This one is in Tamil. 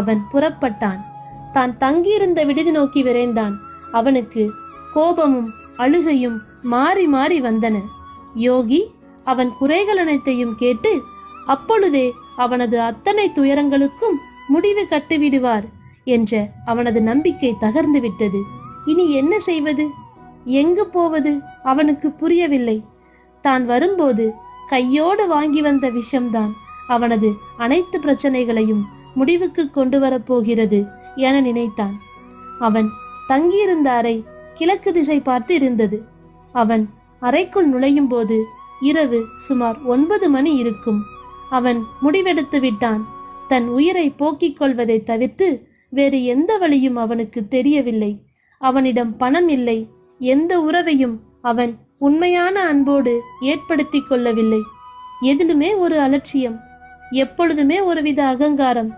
அவன் புறப்பட்டான். தான் தங்கியிருந்த விடுதி நோக்கி விரைந்தான். அவனுக்கு கோபமும் அழுகையும் மாறி மாறி வந்தன. யோகி அவன் குறைகள் அனைத்தையும் கேட்டு அப்பொழுதே அவனது அத்தனை துயரங்களுக்கும் முடிவு கட்டுவிடுவார் என்ற அவனது நம்பிக்கை தகர்ந்து விட்டது. இனி என்ன செய்வது? எங்கு போவது? அவனுக்கு புரியவில்லை. தான் வரும்போது கையோடு வாங்கி வந்த விஷம்தான். அவனது அனைத்து பிரச்சனைகளையும் முடிவுக்கு கொண்டு வரப்போகிறது என நினைத்தான். அவன் தங்கியிருந்த அறை கிழக்கு திசை பார்த்து இருந்தது. அவன் அறைக்குள் நுழையும் போது இரவு சுமார் ஒன்பது மணி இருக்கும். அவன் முடிவெடுத்து விட்டான். தன் உயிரை போக்கிக் கொள்வதை தவிர்த்து வேறு எந்த வழியும் அவனுக்கு தெரியவில்லை. அவனிடம் பணம் இல்லை. எந்த உறவையும் அவன் உண்மையான அன்போடு ஏற்படுத்தி கொள்ளவில்லை. எதிலுமே ஒரு அலட்சியம். எப்பொழுதுமே ஒருவித அகங்காரம்.